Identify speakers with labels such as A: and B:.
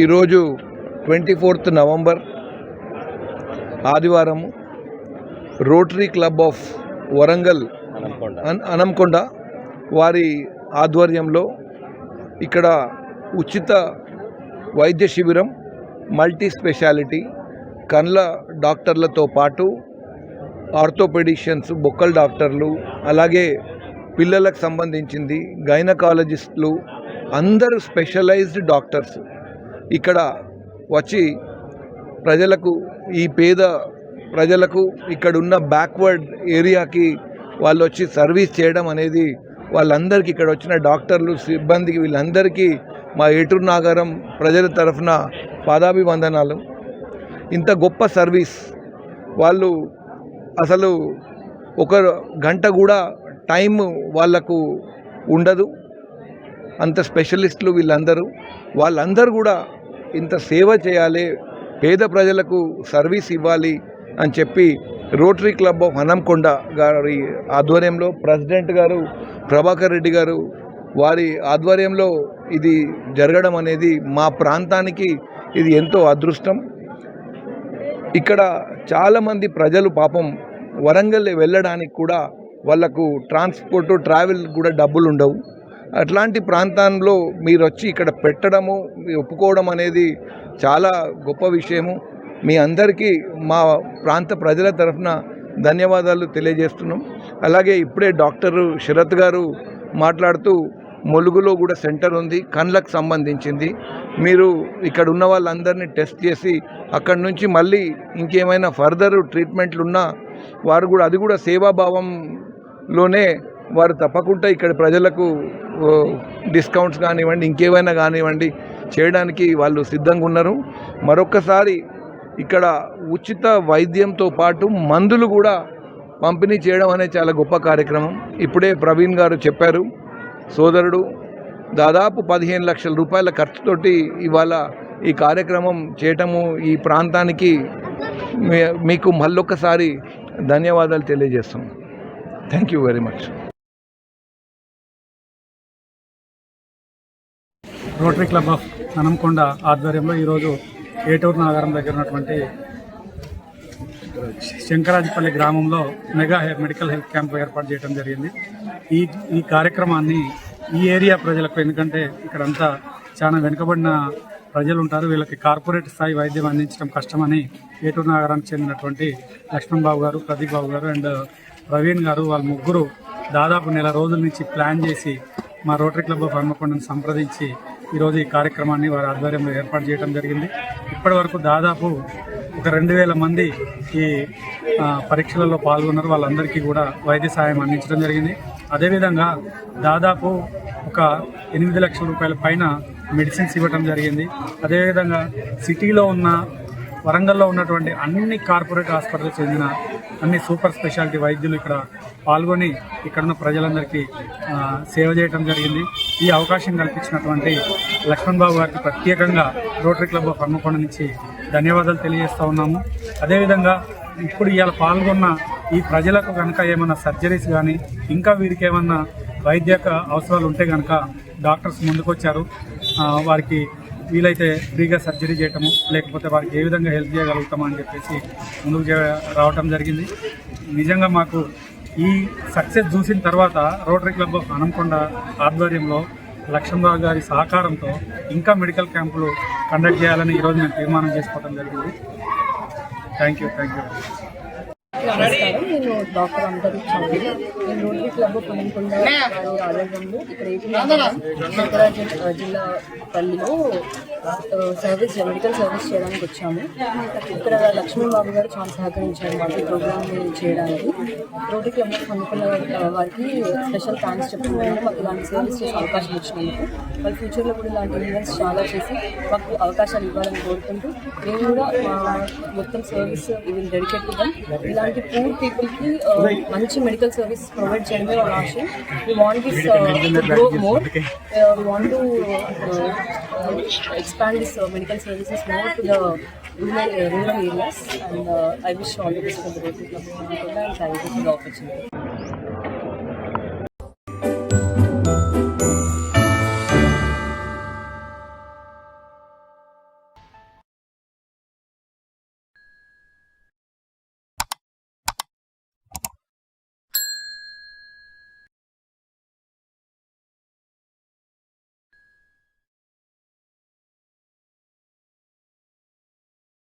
A: ఈరోజు twenty fourth November ఆదివారము Rotary club of Warangal అన్- అనంకొండ వారి ఆధ్వర్యంలో ఇక్కడ ఉచిత వైద్య శిబిరం మల్టీ స్పెషాలిటీ కండ్ల డాక్టర్లతో పాటు ఆర్థోపెడిషియన్స్ బొక్కల డాక్టర్లు అలాగే పిల్లలకు సంబంధించింది గైనకాలజిస్టులు అందరూ స్పెషలైజ్డ్ డాక్టర్స్. ఇక్కడ వచ్చి ప్రజలకు ఈ పేద ప్రజలకు ఇక్కడ ఉన్న బ్యాక్వర్డ్ ఏరియాకి వాళ్ళు వచ్చి సర్వీస్ చేయడం అనేది వాళ్ళందరికీ ఇక్కడ వచ్చిన డాక్టర్లు సిబ్బందికి వీళ్ళందరికీ మా ఏటూరు నాగరం ప్రజల తరఫున పాదాభివందనాలు. ఇంత గొప్ప సర్వీస్. వాళ్ళు అసలు ఒక గంట కూడా టైం వాళ్ళకు ఉండదు. అంత స్పెషలిస్టులు వీళ్ళందరూ. వాళ్ళందరూ కూడా ఇంత సేవ చేయాలి పేద ప్రజలకు సర్వీస్ ఇవ్వాలి అని చెప్పి రోటరీ క్లబ్ ఆఫ్ హనంకొండ గారి ఆధ్వర్యంలో ప్రెసిడెంట్ గారు ప్రభాకర్ రెడ్డి గారు వారి ఆధ్వర్యంలో ఇది జరగడం అనేది మా ప్రాంతానికి ఇది ఎంతో అదృష్టం. ఇక్కడ చాలామంది ప్రజలు పాపం వరంగల్ వెళ్ళడానికి కూడా వాళ్ళకు ట్రాన్స్పోర్ట్ ట్రావెల్ కూడా డబ్బులు ఉండవు అట్లాంటి ప్రాంతంలో మీరు వచ్చి ఇక్కడ పెట్టడము ఒప్పుకోవడం అనేది చాలా గొప్ప విషయము. మీ అందరికీ మా ప్రాంత ప్రజల తరఫున ధన్యవాదాలు తెలియజేస్తున్నాం. అలాగే ఇప్పుడే డాక్టర్ శరత్ గారు మాట్లాడుతూ ములుగులో కూడా సెంటర్ ఉంది కండ్లకు సంబంధించింది. మీరు ఇక్కడ ఉన్న వాళ్ళందరినీ టెస్ట్ చేసి అక్కడి నుంచి మళ్ళీ ఇంకేమైనా ఫర్దర్ ట్రీట్మెంట్లు ఉన్నా వారు కూడా అది కూడా సేవాభావం లోనే వారు తప్పకుండా ఇక్కడ ప్రజలకు డిస్కౌంట్స్ కానివ్వండి ఇంకేమైనా కానివ్వండి చేయడానికి వాళ్ళు సిద్ధంగా ఉన్నారు. మరొకసారి ఇక్కడ ఉచిత వైద్యంతో పాటు మందులు కూడా పంపిణీ చేయడం అనేది చాలా గొప్ప కార్యక్రమం. ఇప్పుడే ప్రవీణ్ గారు చెప్పారు సోదరుడు దాదాపు పదిహేను లక్షల రూపాయల ఖర్చుతోటి ఇవాళ ఈ కార్యక్రమం చేయటము ఈ ప్రాంతానికి మీకు మళ్ళొక్కసారి ధన్యవాదాలు తెలియజేస్తున్నాం. Thank you very much
B: Rotary club of Hanamkonda ఆధ్వర్యంలో ఈరోజు ఏటూరు నగరం దగ్గర ఉన్నటువంటి శంకరాజపల్లి గ్రామంలో మెగా మెడికల్ హెల్త్ క్యాంప్ ఏర్పాటు చేయడం జరిగింది. ఈ ఈ కార్యక్రమాన్ని ఈ ఏరియా ప్రజలకు ఎందుకంటే ఇక్కడంతా చాలా వెనుకబడిన ప్రజలు ఉంటారు వీళ్ళకి కార్పొరేట్ స్థాయి వైద్యం అందించడం కష్టమని ఏటూరు నగరానికి చెందినటువంటి లక్ష్మణ్ బాబు గారు ప్రదీప్ బాబు గారు అండ్ ప్రవీణ్ గారు వాళ్ళ ముగ్గురు దాదాపు నెల రోజుల నుంచి ప్లాన్ చేసి మా రోటరీ క్లబ్ ఆఫ్ హన్మకొండను సంప్రదించి ఈరోజు ఈ కార్యక్రమాన్ని వారి ఆధ్వర్యంలో ఏర్పాటు చేయడం జరిగింది. ఇప్పటి వరకు దాదాపు ఒక రెండు వేల మంది ఈ పరీక్షలలో పాల్గొన్నారు. వాళ్ళందరికీ కూడా వైద్య సహాయం అందించడం జరిగింది. అదేవిధంగా దాదాపు ఒక ఎనిమిది లక్షల రూపాయల పైన మెడిసిన్స్ ఇవ్వడం జరిగింది. అదేవిధంగా సిటీలో ఉన్న వరంగల్లో ఉన్నటువంటి అన్ని కార్పొరేట్ హాస్పిటల్ చెందిన అన్ని సూపర్ స్పెషాలిటీ వైద్యులు ఇక్కడ పాల్గొని ఇక్కడున్న ప్రజలందరికీ సేవ చేయడం జరిగింది. ఈ అవకాశం కల్పించినటువంటి లక్ష్మణ్ బాబు గారికి ప్రత్యేకంగా రోటరీ క్లబ్ ఆఫ్ హన్మకొండ నుంచి ధన్యవాదాలు తెలియజేస్తూ ఉన్నాము. అదేవిధంగా ఇప్పుడు ఇవాళ పాల్గొన్న ఈ ప్రజలకు కనుక ఏమైనా సర్జరీస్ కానీ ఇంకా వీరికి ఏమన్నా వైద్య అవసరాలు ఉంటే కనుక డాక్టర్స్ ముందుకొచ్చారు. వారికి వీలైతే ఫ్రీగా సర్జరీ చేయటము లేకపోతే వారికి ఏ విధంగా హెల్ప్ చేయగలుగుతామా అని చెప్పేసి ముందుకు రావటం జరిగింది. నిజంగా మాకు ఈ సక్సెస్ చూసిన తర్వాత రోటరీ క్లబ్ ఆఫ్ హనంకొండ ఆధ్వర్యంలో లక్ష్మణరావు గారి సహకారంతో ఇంకా మెడికల్ క్యాంపులు కండక్ట్ చేయాలని ఈరోజు మేము తీర్మానం చేసుకోవడం జరిగింది. Thank you thank you.
C: నమస్కారం. నేను డాక్టర్ అంతరి చౌదరి. నేను రోటరీ క్లబ్ పన్నెండుకొండ వారి ఆధ్వర్యంలో ఇక్కడ ఏపీ శంకరాజ జిల్లా పల్లిలో సర్వీస్ మెడికల్ సర్వీస్ చేయడానికి వచ్చాము. ఇక్కడ లక్ష్మణ్ బాబు గారు చాలా సహకరించారు మాకు ప్రోగ్రామ్ చేయడానికి. రోటరీ క్లబ్ పన్నెండుకొండ వారికి స్పెషల్ థ్యాంక్స్ చెప్తున్నాను మాకు ఇలాంటి సర్వీస్ చేసే అవకాశం ఇచ్చినందుకు. వాళ్ళ ఫ్యూచర్లో కూడా ఇలాంటి ఈవెంట్స్ చాలా చేసి మాకు అవకాశాలు ఇవ్వాలని కోరుకుంటూ మేము కూడా మొత్తం సర్వీస్ ఇవి డెడికేట్ దమ్ ఇలాంటి పూర్ పీపుల్కి మంచి మెడికల్ సర్వీస్ ప్రొవైడ్ చేయడమే వాళ్ళ ఆశయం. We want this grow more we want to expand this medical services more to the rural rural areas and I wish all the best for the thank you for the opportunity